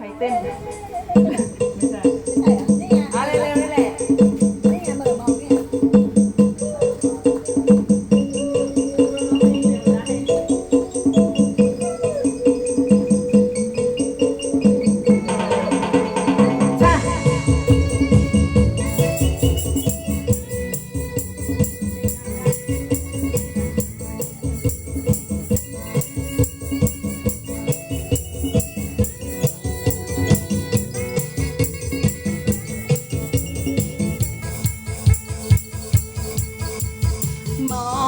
అయిపోయింది mom.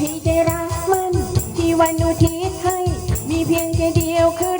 ให้ได้รักมัน ที่วันอุทิศให้ มีเพียงแค่เดียวคือ